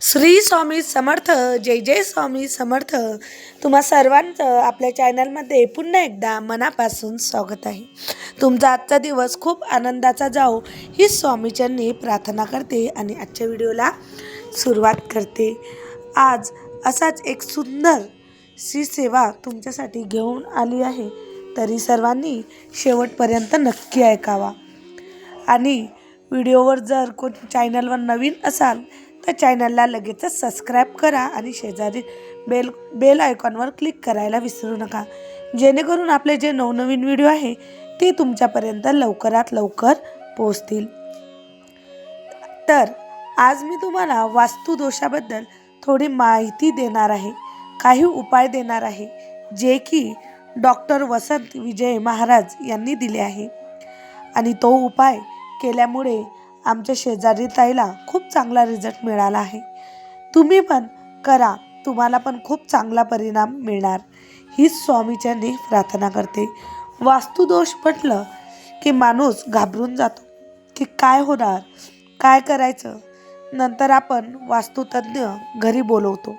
श्री स्वामी समर्थ जय जय स्वामी समर्थ. तुम्हा सर्वांचं आपल्या चॅनलमध्ये पुन्हा एकदा मनापासून स्वागत आहे. तुमचा आजचा दिवस खूप आनंदाचा जाओ ही स्वामीच्यांनी प्रार्थना करते आणि आजच्या व्हिडिओला सुरुवात करते. आज असाच एक सुंदर श्री सेवा तुमच्यासाठी घेऊन आली आहे. तरी सर्वांनी शेवटपर्यंत नक्की ऐकावा. आणि व्हिडिओवर जर कोण चॅनलवर नवीन असाल तर चॅनलला लगेचच सबस्क्राईब करा आणि शेजारी बेल बेल आयकॉनवर क्लिक करायला विसरू नका. जेणेकरून आपले जे नवनवीन व्हिडिओ आहे ते तुमच्यापर्यंत लवकरात लवकर पोहोचतील. तर आज मी तुम्हाला वास्तुदोषाबद्दल थोडी माहिती देणार आहे. काही उपाय देणार आहे जे की डॉक्टर वसंत विजय महाराज यांनी दिले आहे. आणि तो उपाय केल्यामुळे आमच्या शेजारी ताईला खूप चांगला रिझल्ट मिळाला आहे. तुम्ही पण करा तुम्हाला पण खूप चांगला परिणाम मिळणार. हीच स्वामीच्यांनी प्रार्थना करते. वास्तुदोष म्हटलं की माणूस घाबरून जातो. की काय होणार? काय करायचं? नंतर आपण वास्तुतज्ञ घरी बोलवतो.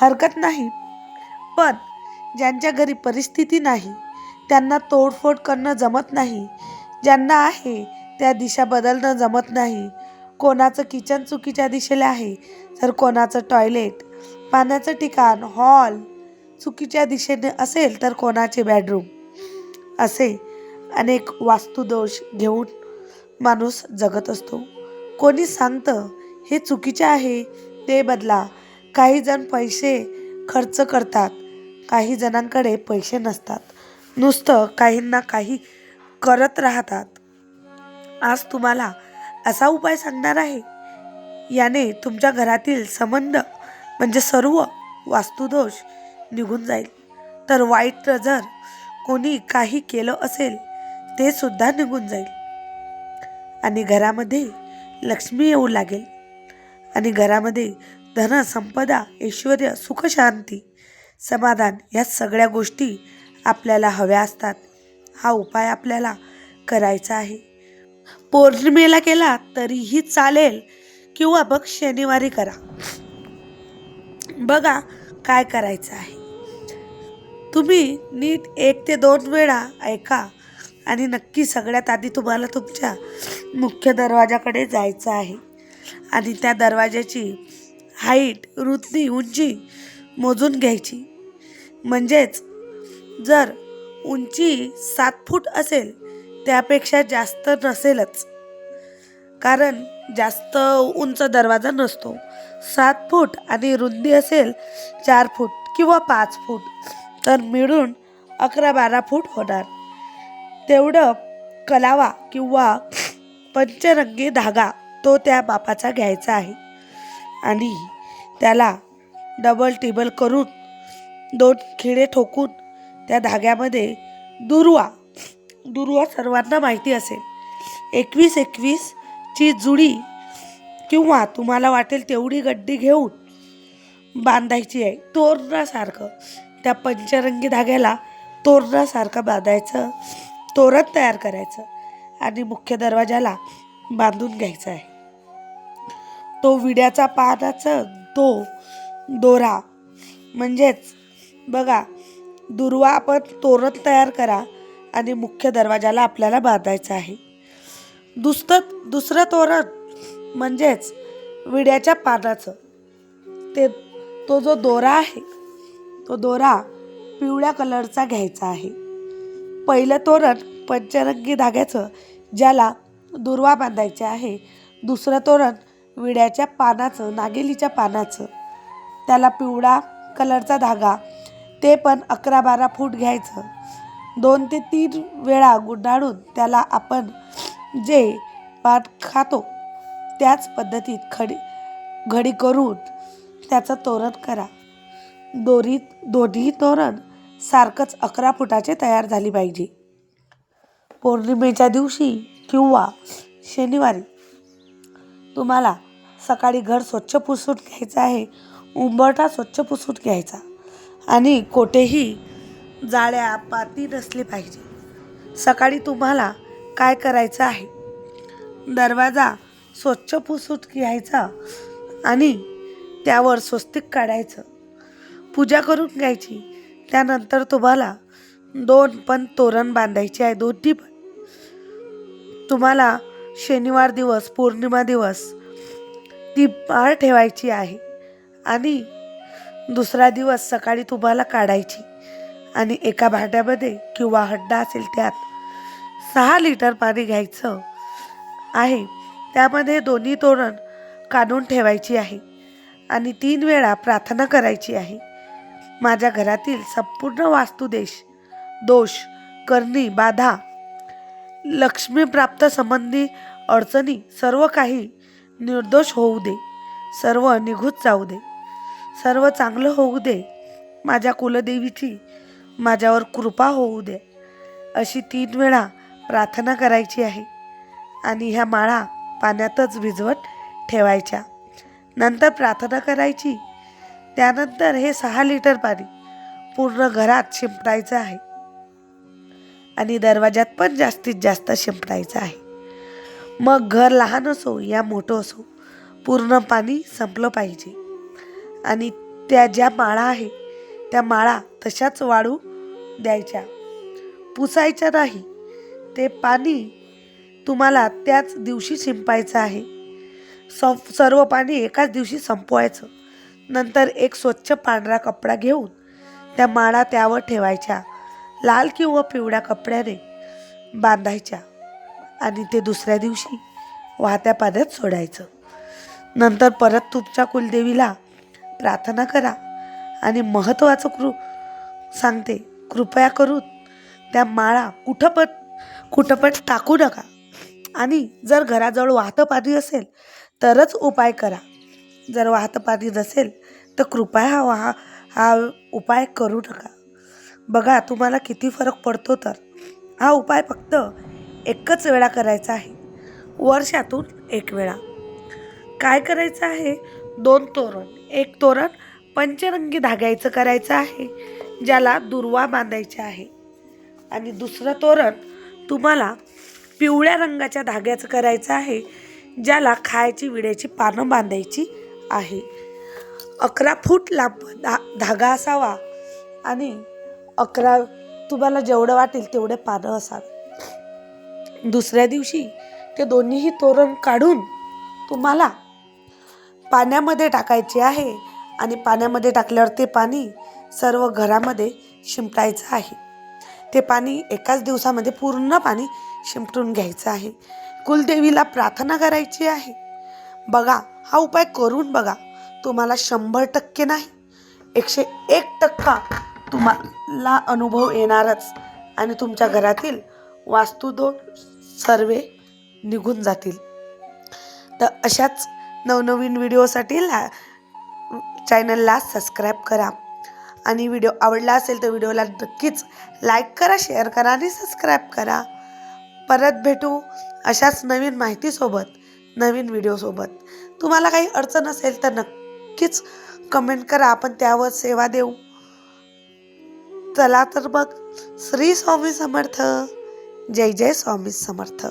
हरकत नाही. पण ज्यांच्या घरी परिस्थिती नाही त्यांना तोडफोड करणं जमत नाही. ज्यांना आहे त्या दिशा बदलणं जमत नाही. कोणाचं किचन चुकीच्या दिशेला आहे तर कोणाचं टॉयलेट. पाण्याचं ठिकाण हॉल चुकीच्या दिशेने असेल तर कोणाचे बेडरूम? असे अनेक वास्तुदोष घेऊन माणूस जगत असतो. कोणी सांगतं हे चुकीचे आहे ते बदला. काही जण पैसे खर्च करतात काही जणांकडे पैसे नसतात. नुसतं काहींना काही करत राहतात. आज तुम्हाला असा उपाय सांगणार आहे? याने तुमच्या घरातील संबंध म्हणजे सर्व वास्तुदोष निघून जाईल. तर वाईट जर कोणी काही केलं असेल ते सुद्धा निघून जाईल. आणि घरामध्ये लक्ष्मी येऊ लागेल. आणि घरामध्ये धन संपदा ऐश्वर सुख शांती समाधान या सगळ्या गोष्टी आपल्याला हव्या असतात. हा उपाय आपल्याला करायचा आहे. पौर्णिमेला केला तरीही चालेल किंवा मग शनिवारी करा. बघा काय करायचं आहे. तुम्ही नीट एक ते दोन वेळा ऐका आणि नक्की सगळ्यात आधी तुम्हाला तुमच्या मुख्य दरवाजाकडे जायचं आहे. आणि त्या दरवाजाची हाईट रुंदी उंची मोजून घ्यायची. म्हणजेच जर उंची सात फूट असेल त्यापेक्षा जास्त नसेलच. कारण जास्त उंच दरवाजा नसतो. सात फूट आणि रुंदी असेल चार फूट किंवा पाच फूट तर मिळून अकरा बारा फूट होणार. तेवढं कलावा किंवा पंचरंगी धागा तो त्या बापाचा घ्यायचा आहे. आणि त्याला डबल टिबल करून दोन खिळे ठोकून त्या धाग्यामध्ये दुर्वा दुर्वा सर्वांना माहिती असेल. एकवीस एकवीसची जुडी किंवा तुम्हाला वाटेल तेवढी गड्डी घेऊन बांधायची आहे. तोरणासारखं. त्या पंचरंगी धाग्याला तोरणासारखं बांधायचं. तोरण तयार करायचं. आणि मुख्य दरवाजाला बांधून घ्यायचं आहे. तो विड्याचा पानाचा तो दोरा. म्हणजेच बघा दुर्वा आपण तोरण तयार करा. आणि मुख्य दरवाजाला आपल्याला बांधायचं आहे. दुसरं दुसरं तोरण म्हणजेच विड्याच्या पानाचं. ते तो जो दोरा आहे तो दोरा पिवळ्या कलरचा घ्यायचा आहे. पहिलं तोरण पंचरंगी धाग्याचं ज्याला दुर्वा बांधायचे आहे. दुसरं तोरण विड्याच्या पानाचं नागेलीच्या पानाचं. त्याला पिवळा कलरचा धागा. ते पण अकरा बारा फूट घ्यायचं. दोन ते तीन वेळा गुंडाळून त्याला आपण जे पाठ खातो त्याच पद्धतीत खडी घडी करून त्याचं तोरण करा. दोरीत दोन्ही तोरण सारखंच अकरा फुटाचे तयार झाली पाहिजे. पौर्णिमेच्या दिवशी किंवा शनिवारी तुम्हाला सकाळी घर स्वच्छ पुसून घ्यायचं आहे उंबरठा स्वच्छ पुसून घ्यायचा. आणि कोठेही जाळ्या पाती नसली पाहिजे. सकाळी तुम्हाला काय करायचं आहे? दरवाजा स्वच्छ पुसूट घ्यायचा आणि त्यावर स्वस्तिक काढायचं. पूजा करून घ्यायची. त्यानंतर तुम्हाला दोन पण तोरण बांधायचे आहे दोन्ही पण. तुम्हाला शनिवार दिवस पौर्णिमा दिवस ती पाळ ठेवायची आहे आणि दुसरा दिवस सकाळी तुम्हाला काढायची. आणि एका भांड्यामध्ये किंवा हड्डा असेल त्यात सहा लिटर पाणी घ्यायचं आहे. त्यामध्ये दोन्ही तोरण काढून ठेवायची आहे आणि तीन वेळा प्रार्थना करायची आहे. माझ्या घरातील संपूर्ण वास्तुदेश दोष करणी बाधा लक्ष्मीप्राप्त संबंधी अडचणी सर्व काही निर्दोष होऊ दे. सर्व निघूत जाऊ दे. सर्व चांगलं होऊ दे. माझ्या कुलदेवीची माझ्यावर कृपा होऊ दे अशी तीन वेळा प्रार्थना करायची आहे. आणि ह्या माळा पाण्यातच भिजवत ठेवायच्या. नंतर प्रार्थना करायची. त्यानंतर हे सहा लिटर पाणी पूर्ण घरात शिंपडायचं आहे. आणि दरवाजात पण जास्तीत जास्त शिंपडायचं आहे. मग घर लहान असो या मोठं असो पूर्ण पाणी संपलं पाहिजे. आणि त्या ज्या माळा आहे त्या माळा तशाच वाळू द्यायच्या. पुसायच्या नाही ते पाणी तुम्हाला त्याच दिवशी शिंपायचं आहे. सं सर्व पाणी एकाच दिवशी संपवायचं. नंतर एक स्वच्छ पांढरा कपडा घेऊन त्या माळा त्यावर ठेवायच्या. लाल किंवा पिवळ्या कपड्याने बांधायच्या आणि ते दुसऱ्या दिवशी वाहत्या पाण्यात सोडायचं. नंतर परत तुमच्या कुलदेवीला प्रार्थना करा. आणि महत्त्वाचं कृ सांगते कृपया करून त्या माळा कुठं पण कुठं पण टाकू नका. आणि जर घराजवळ वाहतं पाणी असेल तरच उपाय करा. जर वाहतं पाणी नसेल तर कृपया हा वाहा हा उपाय करू नका. बघा तुम्हाला किती फरक पडतो तर. हा उपाय फक्त एकच वेळा करायचा आहे. वर्षातून एक वेळा. काय करायचं आहे? दोन तोरण. एक तोरण पंचरंगी धाग्याचं करायचं आहे ज्याला दुर्वा बांधायचे आहे. आणि दुसरं तोरण तुम्हाला पिवळ्या रंगाच्या धाग्याचं करायचं आहे ज्याला खायची विड्याची पानं बांधायची आहे. अकरा फूट लांब धा धागा असावा आणि अकरा तुम्हाला जेवढं वाटेल तेवढे पानं असावे. दुसऱ्या दिवशी ते दोन्हीही तोरण काढून तुम्हाला पाण्यामध्ये टाकायचे आहे आणि पाण्यामध्ये टाकल्यावर ते पाणी सर्व घरामध्ये शिंपटायचं आहे. ते पाणी एकाच दिवसामध्ये पूर्ण पाणी शिंपटून घ्यायचं आहे. कुलदेवीला प्रार्थना करायची आहे. बघा हा उपाय करून बघा. तुम्हाला शंभर टक्के नाही एकशे एक टक्का तुम्हाला अनुभव येणारच आणि तुमच्या घरातील वास्तुदोष सर्वे निघून जातील. तर अशाच नवनवीन व्हिडिओसाठी ला चॅनलला सबस्क्राईब करा. आणि व्हिडिओ आवडला असेल तर व्हिडिओला नक्कीच लाईक करा शेअर करा आणि सबस्क्राईब करा. परत भेटू अशाच नवीन माहितीसोबत नवीन व्हिडिओसोबत. तुम्हाला काही अडचण असेल तर नक्कीच कमेंट करा. आपण त्यावर सेवा देऊ. चला तर मग श्री स्वामी समर्थ. जय जय स्वामी समर्थ.